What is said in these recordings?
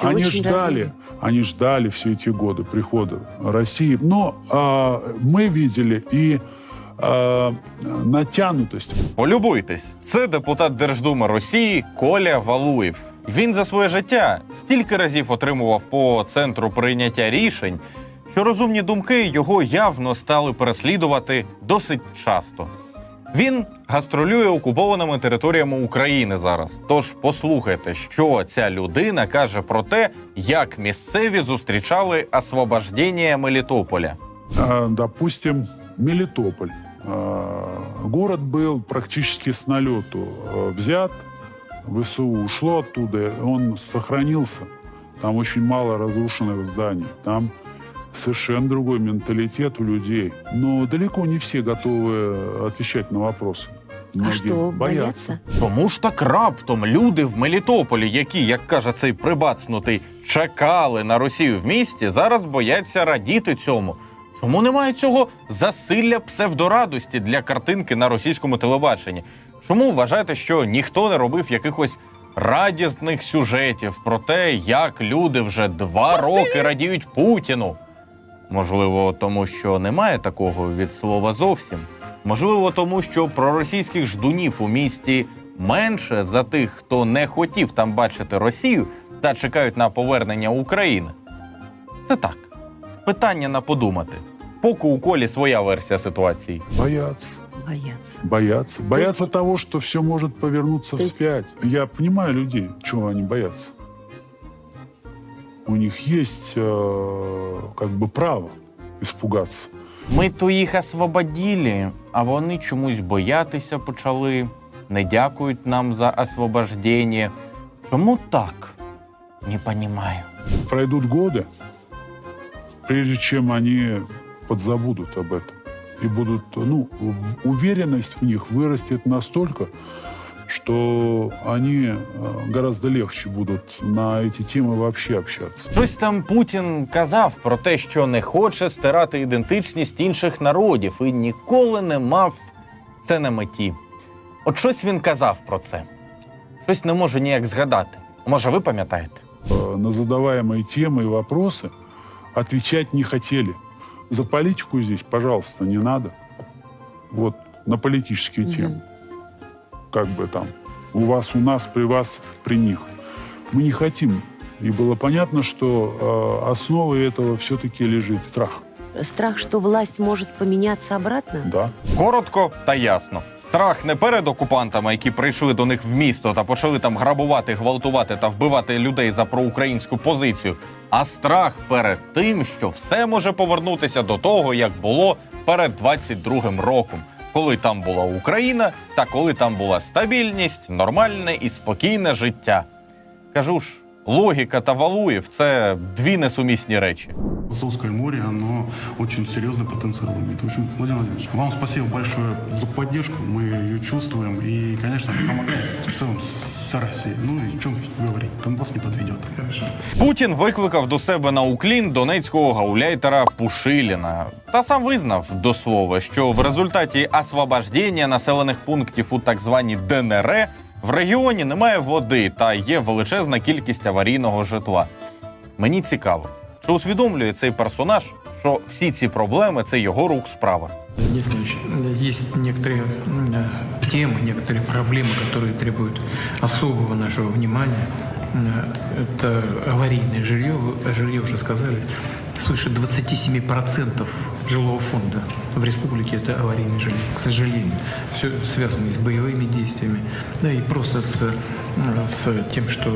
Они Очень ждали, разные. они ждали все эти годы прихода России. Но а, мы видели и а, натянутость. Полюбуйтесь, це депутат Держдуми Росії Коля Валуєв. Він за своє життя стільки разів отримував по центру прийняття рішень, що розумні думки його явно стали переслідувати досить часто. Він гастролює окупованими територіями України зараз. Тож послухайте, що ця людина каже про те, як місцеві зустрічали освобождення Мелітополя. Допустим, Мелитополь. А, Город был практически с налету а, взят. ВСУ ушло оттуда, он сохранился. Там очень мало разрушенных зданий. Там совершенно другой менталитет у людей. Но далеко не все готовы отвечать на вопросы. А Многие что, боятся? Тому ж так раптом люди в Мелітополі, які, як каже цей прибацнутий, чекали на Росію в місті, зараз бояться радіти цьому. Чому немає цього засилля псевдорадості для картинки на російському телебаченні? Чому вважаєте, що ніхто не робив якихось радісних сюжетів про те, як люди вже два роки радіють Путіну? Можливо, тому що немає такого від слова зовсім. Можливо, тому що проросійських ждунів у місті менше за тих, хто не хотів там бачити Росію та чекають на повернення України. Це так. Питання на подумати. Поки у колі своя версія ситуації. Боятся. Боятся. Боятся. Боятся есть- того, что все может повернуться вспять. Я понимаю людей, чего они боятся У них есть э, как бы право испугаться. Ми то їх освободили, а вони чомусь боятися почали, не дякують нам за освобождення. Чому так? Не понімаю. Пройдут годы, прежде чем они подзабудут об этом. И будут, ну, в- уверенность в них вырастет настолько, что они э, гораздо легче будут на эти темы вообще общаться. Щось там Путін казав про те, що не хоче стирати ідентичність інших народів і ніколи не мав це на меті. От щось він казав про це. Щось не можу ніяк згадати. Може, ви пам'ятаєте? Э, на задаваемые темы и вопросы отвечать не хотели. За политику здесь, пожалуйста, не надо. Вот на политические темы. Как бы там у вас, у нас, при вас, при них. Мы не хотим. И было понятно, что э, основой этого все-таки лежит страх. Страх, что власть может поменяться обратно? Да. Коротко та ясно. Страх не перед окупантами, які прийшли до них в місто та почали там грабувати, гвалтувати та вбивати людей за проукраїнську позицію, а страх перед тим, що все може повернутися до того, як було перед 22-м роком, коли там була Україна та коли там була стабільність, нормальне і спокійне життя. Кажу ж, логіка та Валуєв це дві несумісні речі. Азовское море, оно очень серьезный потенциал имеет. В общем, Владимир Владимирович, вам спасибо большое за поддержку, мы ее чувствуем и, конечно, помогает в целом вся Россия. Ну о чем говорить, Донбасс не подведет. Путін викликав до себе на уклін донецького гауляйтера Пушиліна та сам визнав до слова, що в результаті освобождення населених пунктів у так званій ДНР в регіоні немає води та є величезна кількість аварійного житла. Мені цікаво, чи усвідомлює цей персонаж, що всі ці проблеми це його рук справа. Есть, есть некоторые м, э, темы, некоторые проблемы, которые требуют особого нашего внимания. М, Это аварийное жилье, Вы о жилье уже сказали. Свыше 27% жилого фонда в республике это аварийное жилье, к сожалению. Все связано с боевыми действиями, да и просто с, м, с тем, что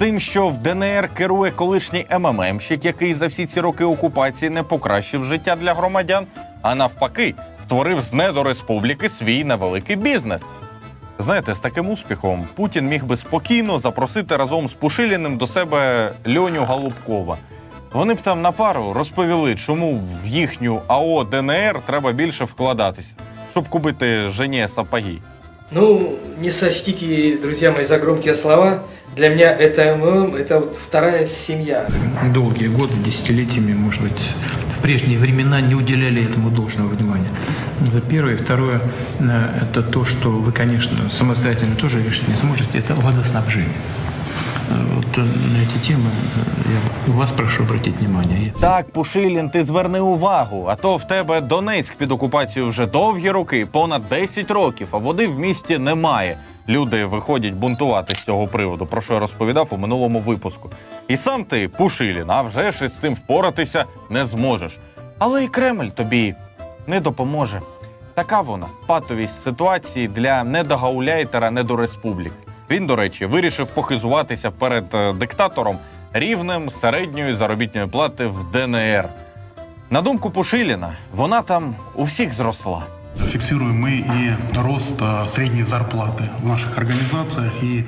Тим, що в ДНР керує колишній МММщик, який за всі ці роки окупації не покращив життя для громадян, а навпаки, створив з недо республіки свій невеликий бізнес. Знаєте, з таким успіхом Путін міг би спокійно запросити разом з Пушиліним до себе Льоню Голубкова. Вони б там на пару розповіли, чому в їхню АО ДНР треба більше вкладатися, щоб купити жені сапоги. Ну, не сочтите, друзья мои, за громкие слова. Для меня это МММ, это вот вторая семья. долгие годы, десятилетиями, может быть, в прежние времена не уделяли этому должного внимания. Это первое. Второе, э, это то, что вы, конечно, самостоятельно тоже решить не сможете, это водоснабжение. вот э, на эти темы э, я у вас прошу обратить внимание. Так, Пушилін, ти зверни увагу. А то в тебе Донецьк під окупацією вже довгі роки, понад 10 років, а води в місті немає. Люди виходять бунтувати з цього приводу, про що я розповідав у минулому випуску. І сам ти, Пушилін, а вже ж із цим впоратися не зможеш. Але і Кремль тобі не допоможе. Така вона патовість ситуації для недогауляйтера недореспубліки. Він, до речі, вирішив похизуватися перед е, диктатором рівнем середньої заробітної плати в ДНР. На думку Пушиліна, вона там у всіх зросла. Фиксируем мы и рост середньої средней зарплаты в наших организациях. И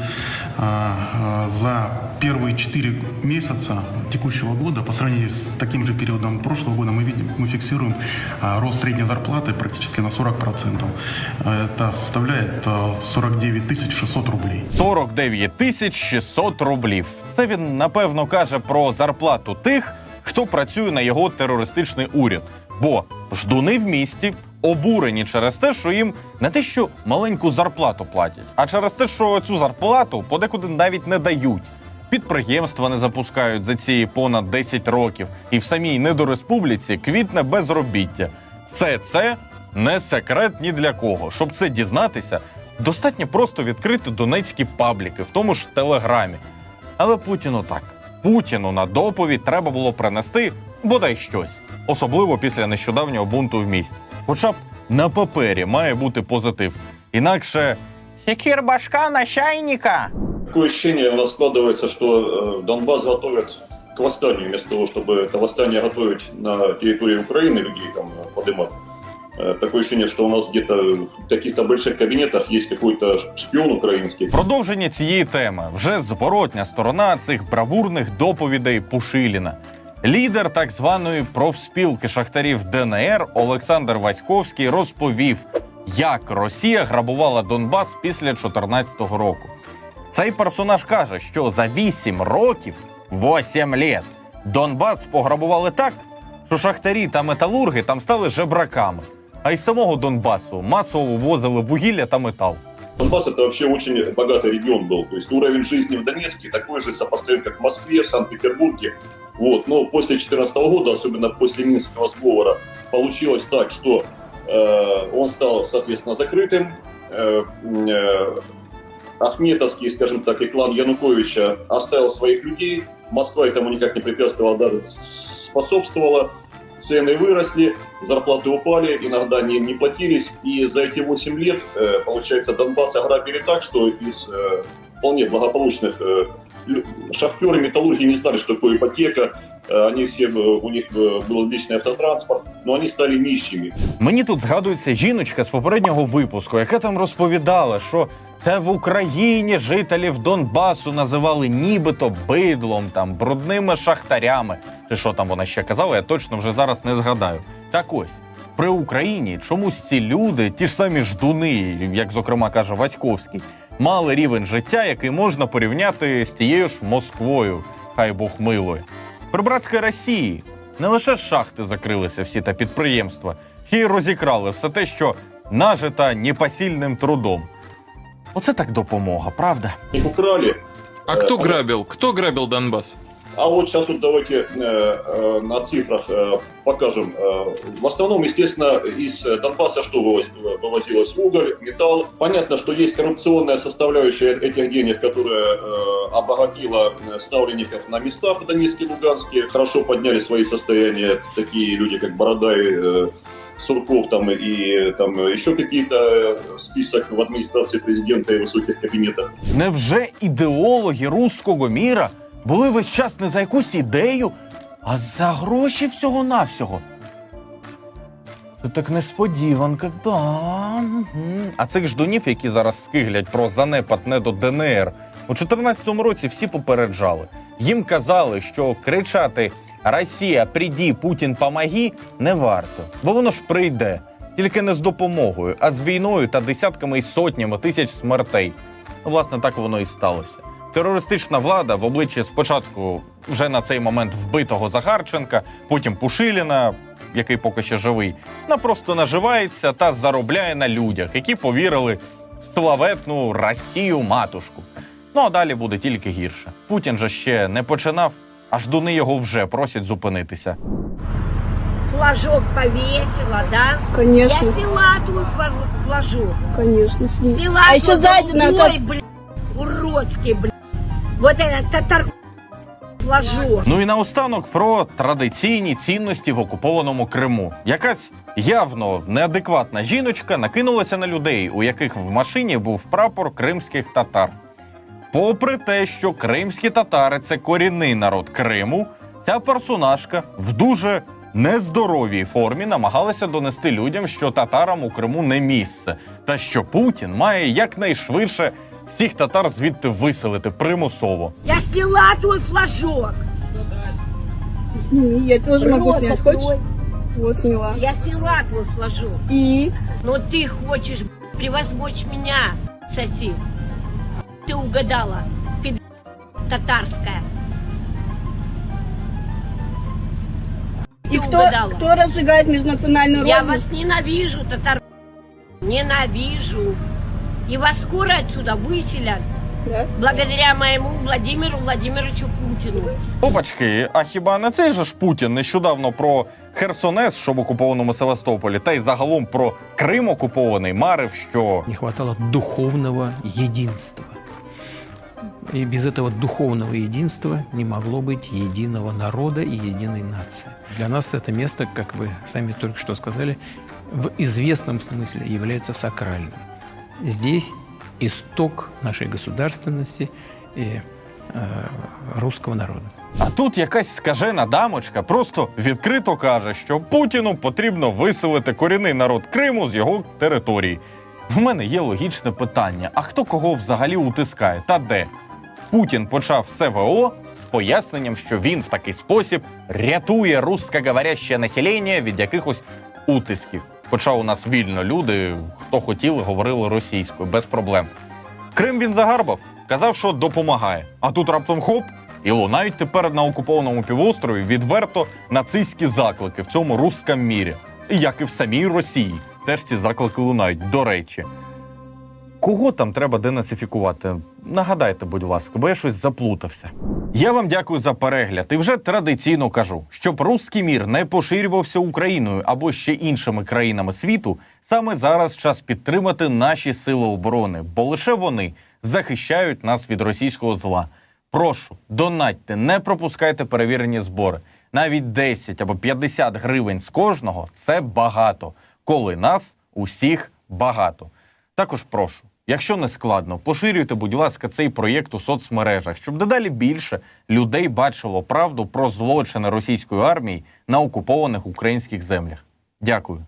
а, за первые 4 месяца текущего года, по сравнению с таким же периодом прошлого года, мы, видим, мы фиксируем а, рост средней зарплаты практически на 40%. А, Это составляет а, 49 600 рублей. 49 тисяч 600 рублів. Це він напевно каже про зарплату тих, хто працює на його терористичний уряд. Бо ждуни в місті обурені через те, що їм не те, що маленьку зарплату платять, а через те, що цю зарплату подекуди навіть не дають. Підприємства не запускають за ці понад 10 років, і в самій недореспубліці квітне безробіття. Все це не секрет ні для кого. Щоб це дізнатися, достатньо просто відкрити донецькі пабліки, в тому ж телеграмі. Але Путіну так. Путіну на доповідь треба було принести бодай щось, особливо після нещодавнього бунту в місті. Хоча б на папері має бути позитив. Інакше хікір башка на чайника Такое ощущение у нас складывается, что э, Донбасс готовят к восстанию, вместо того, чтобы это восстание готовить на территории Украины, людей там э, подымать. Э, Такое ощущение, что у нас где-то в каких-то больших кабинетах есть какой-то шпион украинский, Продовження цієї теми вже зворотня сторона цих бравурних доповідей Пушиліна. Лідер так званої профспілки шахтарів ДНР Олександр Васьковський розповів, як Росія грабувала Донбас після 2014 року. Цей персонаж каже, що за 8 років, 8 літ, Донбас пограбували так, що шахтарі та металурги там стали жебраками. А із самого Донбасу масово вивозили вугілля та метал. Донбасс это вообще очень богатый регион был. То есть уровень жизни в Донецке такой же сопоставим, как в Москве, в Санкт-Петербурге. Вот. Но после 2014 года, особенно после Минского сговора, получилось так, что э, он стал, соответственно, закрытым. Э, э, Ахметовский, скажем так, и клан Януковича оставил своих людей. Москва этому никак не препятствовала, даже способствовала. Цены выросли, зарплаты упали, иногда не, не платились. И за эти 8 лет, э, получается, Донбасс ограбили так, что из э, вполне благополучных э, лю- шахтеры, металлурги не знали, что такое ипотека. Э, Они все, э, у них э, был личный автотранспорт, но они стали нищими. Мені тут згадується жіночка з попереднього випуску, яка там розповідала, що це в Україні жителів Донбасу називали нібито бидлом, там брудними шахтарями. Чи що там вона ще казала, я точно вже зараз не згадаю. Так ось. При Україні чомусь ці люди, ті ж самі ждуни, як зокрема каже Васьковський, мали рівень життя, який можна порівняти з тією ж Москвою, хай Бог милує. При братській Росії не лише шахти закрилися всі та підприємства, ще й розікрали все те, що нажита непосильним трудом. Оце так допомога, правда? Их украли, А кто грабил? Кто грабил Донбасс? А вот сейчас вот давайте э, э, на цифрах э, покажем. Э, в основном, естественно, из э, Донбасса что вывоз- вывозилось? Уголь, металл. Понятно, что есть коррупционная составляющая этих денег, которая э, обогатила э, ставленников на местах в Донецке и Луганске. Хорошо подняли свои состояния такие люди, как Бородай, э, Сурков там и там еще какие-то э, список в администрации президента и высоких кабинетах. Невже ідеологи руського міра були весь час не за якусь ідею, а за гроші всього-навсього? Це так несподіванка, да. мгм. А цих ждунів, які зараз скиглять про занепад не до ДНР, у 2014 році всі попереджали. Їм казали, що кричати Росія, прийди, Путін, помоги не варто, бо воно ж прийде. Тільки не з допомогою, а з війною та десятками і сотнями тисяч смертей. Ну, власне, так воно і сталося. Терористична влада в обличчі спочатку вже на цей момент вбитого Захарченка, потім Пушиліна, який поки що живий, вона просто наживається та заробляє на людях, які повірили в славетну Росію матушку. Ну а далі буде тільки гірше. Путін же ще не починав, а ждуни його вже просять зупинитися. Флажок повесила, да? Конечно, Я сняла твой фла- флажок. конечно. с ним. Сняла А еще сзади на голубой, блядь, уродский, блядь. Вот этот татар флажок. Ну і наостанок про традиційні цінності в окупованому Криму. Якась явно неадекватна жіночка накинулася на людей, у яких в машині був прапор кримських татар. Попри те, що кримські татари це корінний народ Криму, ця персонажка в дуже нездоровій формі намагалася донести людям, що татарам у Криму не місце, та що Путін має якнайшвидше всіх татар звідти виселити примусово. Я сняла твой флажок. Сними, я тоже могу Рот снять. открой. Вот сняла. Я сняла твой флажок. И Но ты хочешь превозмочь меня, соси Ты угадала, пид... татарская. и Ты кто, угадала. кто разжигает межнациональную Я рознь? вас ненавижу, татар. Ненавижу. И вас скоро отсюда выселят. Да? Благодаря моему Владимиру Владимировичу Путину. Опачки, а хіба не цей же ж Путін нещодавно про Херсонес, що в окупованому Севастополі, та й загалом про Крим окупований, марив, що Не хватало духовного единства. И без этого духовного единства не могло быть единого народа и единой нации. Для нас это место, как вы сами только что сказали, в известном смысле является сакральным. Здесь исток нашей государственности и э, русского народа. А тут якась скажена дамочка просто відкрито каже, що Путіну потрібно виселити корінний народ Криму з його території. В мене є логічне питання: а хто кого взагалі утискає та де? Путін почав СВО з поясненням, що він в такий спосіб рятує русскоговоряще населення від якихось утисків. Хоча у нас вільно люди, хто хотіли, говорили російською без проблем. Крим він загарбав, казав, що допомагає. А тут раптом хоп, і лунають тепер на окупованому півострові відверто нацистські заклики в цьому русском мірі. Як і в самій Росії. Теж ці заклики лунають, до речі. Кого там треба денацифікувати? Нагадайте, будь ласка, бо я щось заплутався. Я вам дякую за перегляд і вже традиційно кажу, щоб руський мір не поширювався Україною або ще іншими країнами світу. Саме зараз час підтримати наші сили оборони, бо лише вони захищають нас від російського зла. Прошу, донатьте, не пропускайте перевірені збори. Навіть 10 або 50 гривень з кожного це багато, коли нас усіх багато. Також прошу, якщо не складно, поширюйте, будь ласка, цей проєкт у соцмережах, щоб дедалі більше людей бачило правду про злочини російської армії на окупованих українських землях. Дякую.